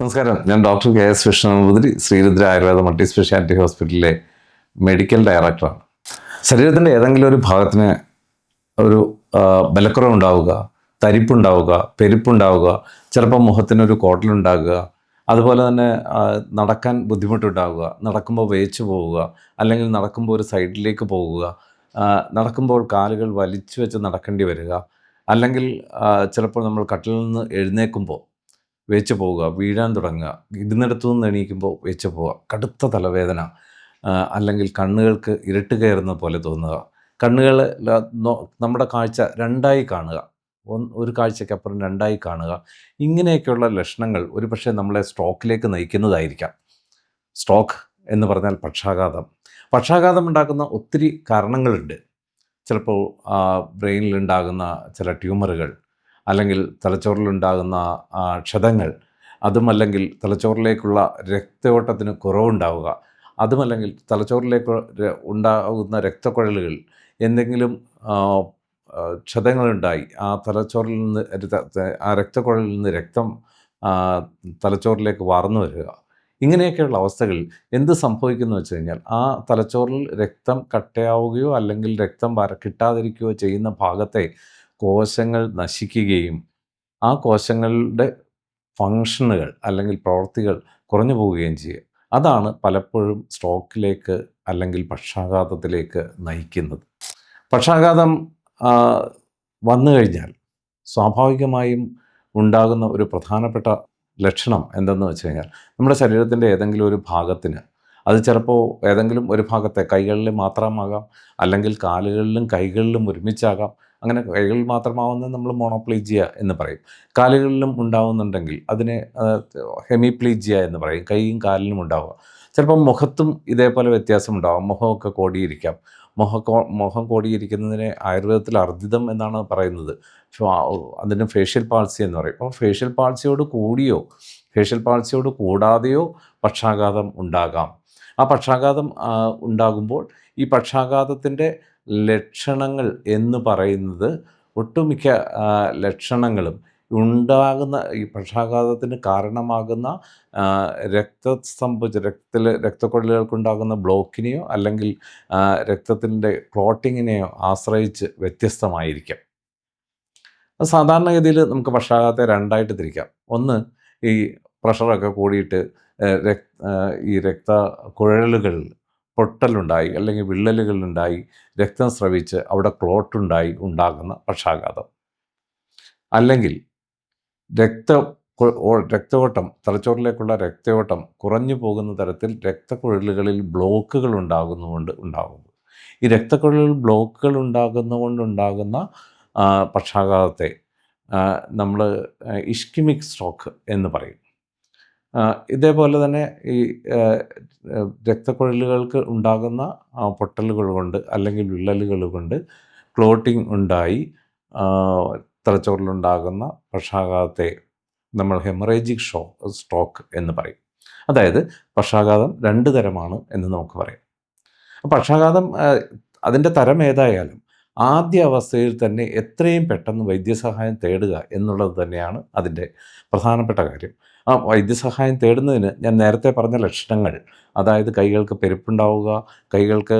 നമസ്കാരം. ഞാൻ doctor K S Vishnuputhiri Sreerudra Ayurveda multi speciality ഹോസ്പിറ്റലിലെ മെഡിക്കൽ ഡയറക്ടറാണ്. ശരീരത്തിന്റെ ഏതെങ്കിലും ഒരു ഭാഗത്തിന് ഒരു ബലക്കുറവുണ്ടാവുക തരിപ്പുണ്ടാവുക പെരുപ്പുണ്ടാവുക ചിലപ്പോൾ മുഖത്തിനൊരു കോട്ടലുണ്ടാകുക അതുപോലെ തന്നെ നടക്കാൻ ബുദ്ധിമുട്ടുണ്ടാവുക നടക്കുമ്പോൾ വേച്ചു പോവുക അല്ലെങ്കിൽ നടക്കുമ്പോൾ ഒരു സൈഡിലേക്ക് പോവുക നടക്കുമ്പോൾ കാലുകൾ വലിച്ചു വെച്ച് നടക്കേണ്ടി വരിക അല്ലെങ്കിൽ ചിലപ്പോൾ നമ്മൾ കട്ടിൽ നിന്ന് എഴുന്നേൽക്കുമ്പോൾ വെച്ച് പോവുക വീഴാൻ തുടങ്ങുക ഇരുന്നിടത്തു നിന്ന് എണീക്കുമ്പോൾ വെച്ച് പോവുക കടുത്ത തലവേദന അല്ലെങ്കിൽ കണ്ണുകൾക്ക് ഇരുട്ട് കയറുന്ന പോലെ തോന്നുക. കണ്ണുകൾ നമ്മുടെ കാഴ്ച രണ്ടായി കാണുക. ഒരു കാഴ്ചയ്ക്കപ്പുറം രണ്ടായി കാണുക. ഇങ്ങനെയൊക്കെയുള്ള ലക്ഷണങ്ങൾ ഒരുപക്ഷെ നമ്മളെ സ്ട്രോക്കിലേക്ക് നയിക്കുന്നതായിരിക്കാം. സ്ട്രോക്ക് എന്ന് പറഞ്ഞാൽ പക്ഷാഘാതം. പക്ഷാഘാതം ഉണ്ടാക്കുന്ന ഒത്തിരി കാരണങ്ങളുണ്ട്. ചിലപ്പോൾ ബ്രെയിനിലുണ്ടാകുന്ന ചില ട്യൂമറുകൾ അല്ലെങ്കിൽ തലച്ചോറിലുണ്ടാകുന്ന ക്ഷതങ്ങൾ അതുമല്ലെങ്കിൽ തലച്ചോറിലേക്കുള്ള രക്തയോട്ടത്തിന് കുറവുണ്ടാവുക അതുമല്ലെങ്കിൽ തലച്ചോറിലേക്ക് ഉണ്ടാകുന്ന രക്തക്കുഴലുകൾ എന്തെങ്കിലും ക്ഷതങ്ങളുണ്ടായി ആ തലച്ചോറിൽ നിന്ന് ആ രക്തക്കുഴലിൽ നിന്ന് രക്തം തലച്ചോറിലേക്ക് വാർന്നു വരിക. ഇങ്ങനെയൊക്കെയുള്ള അവസ്ഥകളിൽ എന്ത് സംഭവിക്കുന്നു വെച്ച് കഴിഞ്ഞാൽ ആ തലച്ചോറിൽ രക്തം കട്ടയാവുകയോ അല്ലെങ്കിൽ രക്തം വര കിട്ടാതിരിക്കുകയോ ചെയ്യുന്ന ഭാഗത്തെ കോശങ്ങൾ നശിക്കുകയും ആ കോശങ്ങളുടെ ഫങ്ഷനുകൾ അല്ലെങ്കിൽ പ്രവർത്തികൾ കുറഞ്ഞു പോവുകയും ചെയ്യുക. അതാണ് പലപ്പോഴും സ്ട്രോക്കിലേക്ക് അല്ലെങ്കിൽ പക്ഷാഘാതത്തിലേക്ക് നയിക്കുന്നത്. പക്ഷാഘാതം വന്നു കഴിഞ്ഞാൽ സ്വാഭാവികമായും ഉണ്ടാകുന്ന ഒരു പ്രധാനപ്പെട്ട ലക്ഷണം എന്തെന്ന് വെച്ച് കഴിഞ്ഞാൽ നമ്മുടെ ശരീരത്തിന്റെ ഏതെങ്കിലും ഒരു ഭാഗത്തിന് അത് ചിലപ്പോൾ ഏതെങ്കിലും ഒരു ഭാഗത്തെ കൈകളിൽ മാത്രമാകാം അല്ലെങ്കിൽ കാലുകളിലും കൈകളിലും ഒരുമിച്ചാകാം അങ്ങനെ കൈകൾ മാത്രമാവുന്ന നമ്മൾ മോണോപ്ലീജിയ എന്ന് പറയും. കാലുകളിലും ഉണ്ടാവുന്നുണ്ടെങ്കിൽ അതിനെ ഹെമിപ്ലീജിയ എന്ന് പറയും. കൈയും കാലിലും ഉണ്ടാവുക. ചിലപ്പോൾ മുഖത്തും ഇതേപോലെ വ്യത്യാസം ഉണ്ടാവും. മുഖമൊക്കെ കോടിയിരിക്കാം. മുഖ മുഖം കോടിയിരിക്കുന്നതിനെ ആയുർവേദത്തിൽ അർദ്ധിതം എന്നാണ് പറയുന്നത്. അതിന് ഫേഷ്യൽ പാൾസി എന്ന് പറയും. അപ്പോൾ ഫേഷ്യൽ പാൾസിയോട് കൂടിയോ ഫേഷ്യൽ പാൾസിയോട് കൂടാതെയോ പക്ഷാഘാതം ഉണ്ടാകാം. ആ പക്ഷാഘാതം ഉണ്ടാകുമ്പോൾ ഈ പക്ഷാഘാതത്തിന്റെ ലക്ഷണങ്ങൾ എന്ന് പറയുന്നത് ഒട്ടുമിക്ക ലക്ഷണങ്ങളും ഉണ്ടാകുന്ന ഈ പക്ഷാഘാതത്തിന് കാരണമാകുന്ന രക്തസ്തംഭ രക്തത്തിൽ രക്തക്കൊഴലുകൾക്കുണ്ടാകുന്ന ബ്ലോക്കിനെയോ അല്ലെങ്കിൽ രക്തത്തിന്റെ ക്ലോട്ടിങ്ങിനെയോ ആശ്രയിച്ച് വ്യത്യസ്തമായിരിക്കാം. സാധാരണഗതിയിൽ നമുക്ക് പക്ഷാഘാതത്തെ രണ്ടായിട്ട് തിരിക്കാം. ഒന്ന് ഈ പ്രഷറൊക്കെ കൂടിയിട്ട് ഈ രക്ത പൊട്ടലുണ്ടായി അല്ലെങ്കിൽ വിള്ളലുകളുണ്ടായി രക്തം സ്രവിച്ച് അവിടെ ക്ലോട്ടുണ്ടായി ഉണ്ടാകുന്ന പക്ഷാഘാതം. അല്ലെങ്കിൽ രക്ത രക്തയോട്ടം തലച്ചോറിലേക്കുള്ള രക്തയോട്ടം കുറഞ്ഞു പോകുന്ന തരത്തിൽ രക്തക്കുഴലുകളിൽ ബ്ലോക്കുകൾ ഉണ്ടാകുന്നതുകൊണ്ട് ഉണ്ടാകുന്നു. ഈ രക്തക്കുഴലിൽ ബ്ലോക്കുകൾ ഉണ്ടാകുന്നതുകൊണ്ടുണ്ടാകുന്ന പക്ഷാഘാതത്തെ നമ്മൾ ഇഷ്കിമിക് സ്ട്രോക്ക് എന്ന് പറയും. ഇതേപോലെ തന്നെ ഈ രക്തക്കുഴലുകൾക്ക് ഉണ്ടാകുന്ന പൊട്ടലുകൾ കൊണ്ട് അല്ലെങ്കിൽ വിള്ളലുകൾ കൊണ്ട് ക്ലോട്ടിംഗ് ഉണ്ടായി. തലച്ചോറിലുണ്ടാകുന്ന പക്ഷാഘാതത്തെ നമ്മൾ ഹെമറേജിക് ഷോ സ്ട്രോക്ക് എന്ന് പറയും. അതായത് പക്ഷാഘാതം രണ്ട് തരമാണ് എന്ന് നമുക്ക് പറയാം. പക്ഷാഘാതം അതിന്റെ തരം ഏതായാലും ആദ്യ അവസ്ഥയിൽ തന്നെ എത്രയും പെട്ടെന്ന് വൈദ്യസഹായം തേടുക എന്നുള്ളത് തന്നെയാണ് അതിന്റെ പ്രധാനപ്പെട്ട കാര്യം. ആ വൈദ്യസഹായം തേടുന്നതിന് ഞാൻ നേരത്തെ പറഞ്ഞ ലക്ഷണങ്ങൾ അതായത് കൈകൾക്ക് പെരുപ്പുണ്ടാവുക കൈകൾക്ക്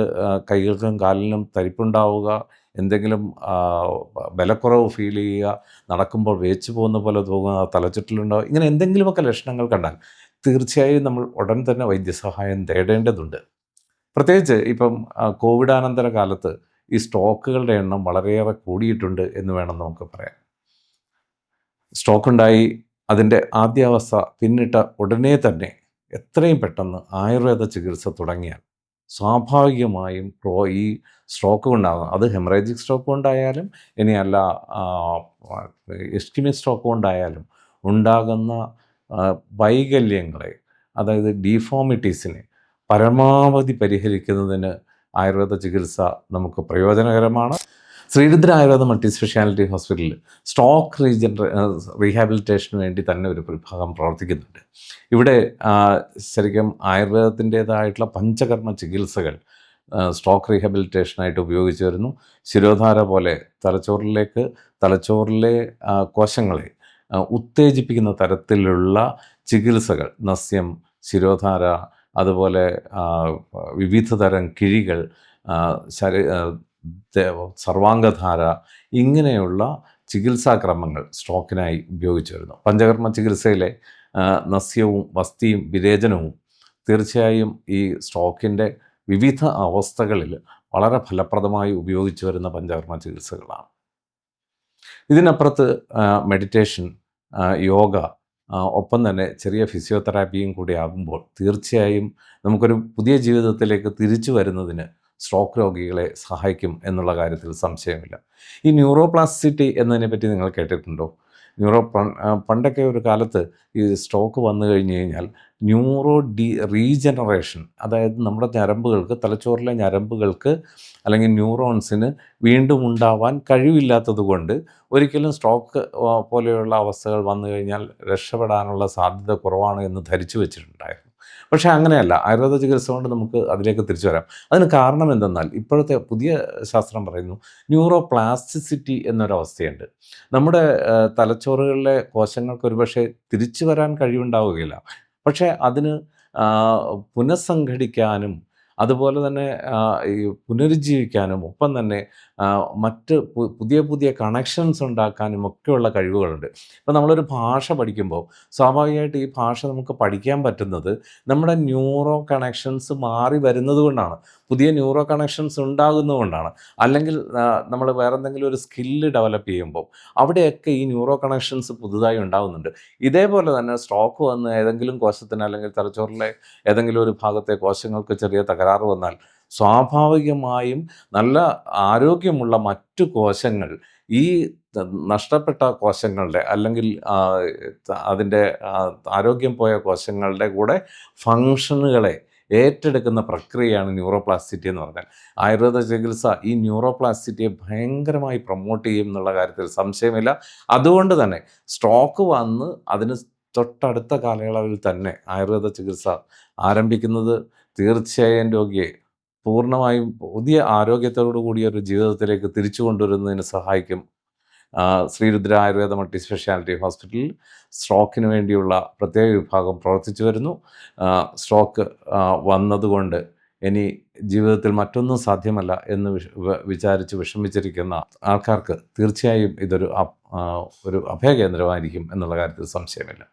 കൈകൾക്കും കാലിനും തരിപ്പുണ്ടാവുക എന്തെങ്കിലും ബലക്കുറവ് ഫീൽ ചെയ്യുക നടക്കുമ്പോൾ വേച്ച് പോകുന്ന പോലെ തോന്നുക തലച്ചുറ്റലുണ്ടാവുക ഇങ്ങനെ എന്തെങ്കിലുമൊക്കെ ലക്ഷണങ്ങൾ കണ്ടാൽ തീർച്ചയായും നമ്മൾ ഉടൻ തന്നെ വൈദ്യസഹായം തേടേണ്ടതുണ്ട്. പ്രത്യേകിച്ച് ഇപ്പം കോവിഡാനന്തര കാലത്ത് ഈ സ്റ്റോക്കുകളുടെ എണ്ണം വളരെയേറെ കൂടിയിട്ടുണ്ട് എന്ന് വേണം നമുക്ക് പറയാം സ്റ്റോക്ക് ഉണ്ടായി അതിന്റെ ആദ്യാവസ്ഥ പിന്നിട്ട ഉടനെ തന്നെ എത്രയും പെട്ടെന്ന് ആയുർവേദ ചികിത്സ തുടങ്ങിയാൽ സ്വാഭാവികമായും പ്രോ ഈ സ്ട്രോക്ക് കൊണ്ടാകും അത് ഹെമറേജിക് സ്ട്രോക്ക് കൊണ്ടായാലും ഇനിയല്ല എസ്റ്റിമിക് സ്ട്രോക്ക് കൊണ്ടായാലും ഉണ്ടാകുന്ന വൈകല്യങ്ങളെ അതായത് ഡീഫോമിറ്റീസിനെ പരമാവധി പരിഹരിക്കുന്നതിന് ആയുർവേദ ചികിത്സ നമുക്ക് പ്രയോജനകരമാണ്. ശ്രീരുദ്ര ആയുർവേദ മൾട്ടി സ്പെഷ്യാലിറ്റി ഹോസ്പിറ്റലിൽ സ്റ്റോക്ക് റീജൻ റീഹാബിലിറ്റേഷന് വേണ്ടി തന്നെ ഒരു വിഭാഗം പ്രവർത്തിക്കുന്നുണ്ട്. ഇവിടെ ശരിക്കും ആയുർവേദത്തിന്റേതായിട്ടുള്ള പഞ്ചകർമ്മ ചികിത്സകൾ സ്ട്രോക്ക് റീഹാബിലിറ്റേഷനായിട്ട് ഉപയോഗിച്ച് വരുന്നു. ശിരോധാര പോലെ തലച്ചോറിലേക്ക് തലച്ചോറിലെ കോശങ്ങളെ ഉത്തേജിപ്പിക്കുന്ന തരത്തിലുള്ള ചികിത്സകൾ നസ്യം ശിരോധാര അതുപോലെ വിവിധ തരം കിഴികൾ ശരീ സർവാംഗധാര ഇങ്ങനെയുള്ള ചികിത്സാക്രമങ്ങൾ സ്ട്രോക്കിനായി ഉപയോഗിച്ചു വരുന്നു. പഞ്ചകർമ്മ ചികിത്സയിലെ നസ്യവും വസ്തിയും വിരേചനവും തീർച്ചയായും ഈ സ്ട്രോക്കിന്റെ വിവിധ അവസ്ഥകളിൽ വളരെ ഫലപ്രദമായി ഉപയോഗിച്ചു വരുന്ന പഞ്ചകർമ്മ ചികിത്സകളാണ്. ഇതിനപ്പുറത്ത് മെഡിറ്റേഷൻ യോഗ ഒപ്പം തന്നെ ചെറിയ ഫിസിയോതെറാപ്പിയും കൂടി ആകുമ്പോൾ തീർച്ചയായും നമുക്കൊരു പുതിയ ജീവിതത്തിലേക്ക് തിരിച്ചു വരുന്നതിന് സ്ട്രോക്ക് രോഗികളെ സഹായിക്കും എന്നുള്ള കാര്യത്തിൽ സംശയമില്ല. ഈ ന്യൂറോപ്ലാസ്റ്റിറ്റി എന്നതിനെ പറ്റി നിങ്ങൾ കേട്ടിട്ടുണ്ടോ? ന്യൂറോ പണ്ടൊക്കെ ഒരു കാലത്ത് ഈ സ്ട്രോക്ക് വന്നു കഴിഞ്ഞ് കഴിഞ്ഞാൽ ന്യൂറോ ഡി റീജനറേഷൻ അതായത് നമ്മുടെ ഞരമ്പുകൾക്ക് തലച്ചോറിലെ ഞരമ്പുകൾക്ക് അല്ലെങ്കിൽ ന്യൂറോൺസിന് വീണ്ടും ഉണ്ടാവാൻ കഴിവില്ലാത്തത് കൊണ്ട് ഒരിക്കലും സ്ട്രോക്ക് പോലെയുള്ള അവസ്ഥകൾ വന്നു കഴിഞ്ഞാൽ രക്ഷപ്പെടാനുള്ള സാധ്യത കുറവാണ് എന്ന് ധരിച്ചു വെച്ചിട്ടുണ്ടായിരുന്നു. പക്ഷേ അങ്ങനെയല്ല. ആയുർവേദ ചികിത്സ കൊണ്ട് നമുക്ക് അതിലേക്ക് തിരിച്ചു വരാം. അതിന് കാരണം എന്തെന്നാൽ ഇപ്പോഴത്തെ പുതിയ ശാസ്ത്രം പറയുന്നു ന്യൂറോ പ്ലാസ്റ്റിസിറ്റി എന്നൊരവസ്ഥയുണ്ട്. നമ്മുടെ തലച്ചോറുകളിലെ കോശങ്ങൾക്ക് ഒരുപക്ഷെ തിരിച്ചു വരാൻ കഴിവുണ്ടാവുകയില്ല. പക്ഷേ അതിന് പുനഃസംഘടിക്കാനും അതുപോലെ തന്നെ ഈ പുനരുജ്ജീവിക്കാനും ഒപ്പം തന്നെ മറ്റ് പുതിയ പുതിയ കണക്ഷൻസ് ഉണ്ടാക്കാനും ഒക്കെയുള്ള കഴിവുകളുണ്ട്. ഇപ്പം നമ്മളൊരു ഭാഷ പഠിക്കുമ്പോൾ സ്വാഭാവികമായിട്ട് ഈ ഭാഷ നമുക്ക് പഠിക്കാൻ പറ്റുന്നത് നമ്മുടെ ന്യൂറോ കണക്ഷൻസ് മാറി വരുന്നത് കൊണ്ടാണ്. പുതിയ ന്യൂറോ കണക്ഷൻസ് ഉണ്ടാകുന്നതുകൊണ്ടാണ്. അല്ലെങ്കിൽ നമ്മൾ വേറെ എന്തെങ്കിലും ഒരു സ്കില്ല് ഡെവലപ്പ് ചെയ്യുമ്പോൾ അവിടെയൊക്കെ ഈ ന്യൂറോ കണക്ഷൻസ് പുതുതായി ഉണ്ടാകുന്നുണ്ട് ഇതേപോലെ തന്നെ സ്ട്രോക്ക് വന്ന് ഏതെങ്കിലും കോശത്തിന് അല്ലെങ്കിൽ തലച്ചോറിലെ ഏതെങ്കിലും ഒരു ഭാഗത്തെ കോശങ്ങൾക്ക് ചെറിയ തകരാറ് വന്നാൽ സ്വാഭാവികമായും നല്ല ആരോഗ്യമുള്ള മറ്റു കോശങ്ങൾ ഈ നഷ്ടപ്പെട്ട കോശങ്ങളുടെ അല്ലെങ്കിൽ അതിന്റെ ആരോഗ്യം പോയ കോശങ്ങളുടെ കൂടെ ഫങ്ഷനുകളെ ഏറ്റെടുക്കുന്ന പ്രക്രിയയാണ് ന്യൂറോപ്ലാസ്റ്റിറ്റി എന്ന് പറഞ്ഞാൽ. ആയുർവേദ ചികിത്സ ഈ ന്യൂറോപ്ലാസ്റ്റിറ്റിയെ ഭയങ്കരമായി പ്രൊമോട്ട് ചെയ്യും എന്നുള്ള കാര്യത്തിൽ സംശയമില്ല. അതുകൊണ്ട് തന്നെ സ്ട്രോക്ക് വന്ന് അതിന് തൊട്ടടുത്ത കാലയളവിൽ തന്നെ ആയുർവേദ ചികിത്സ ആരംഭിക്കുന്നത് തീർച്ചയായും രോഗിയെ പൂർണമായും പുതിയ ആരോഗ്യത്തോടു കൂടിയ ഒരു ജീവിതത്തിലേക്ക് തിരിച്ചു കൊണ്ടുവരുന്നതിന് സഹായിക്കും. ശ്രീരുദ്ര ആയുർവേദ മൾട്ടി സ്പെഷ്യാലിറ്റി ഹോസ്പിറ്റലിൽ സ്ട്രോക്കിന് വേണ്ടിയുള്ള പ്രത്യേക വിഭാഗം പ്രവർത്തിച്ചു വരുന്നു. സ്ട്രോക്ക് വന്നതുകൊണ്ട് ഇനി ജീവിതത്തിൽ മറ്റൊന്നും സാധ്യമല്ല എന്ന് വിചാരിച്ച് വിഷമിച്ചിരിക്കുന്ന ആൾക്കാർക്ക് തീർച്ചയായും ഇതൊരു ഒരു അഭയകേന്ദ്രമായിരിക്കും എന്നുള്ള കാര്യത്തിൽ സംശയമില്ല.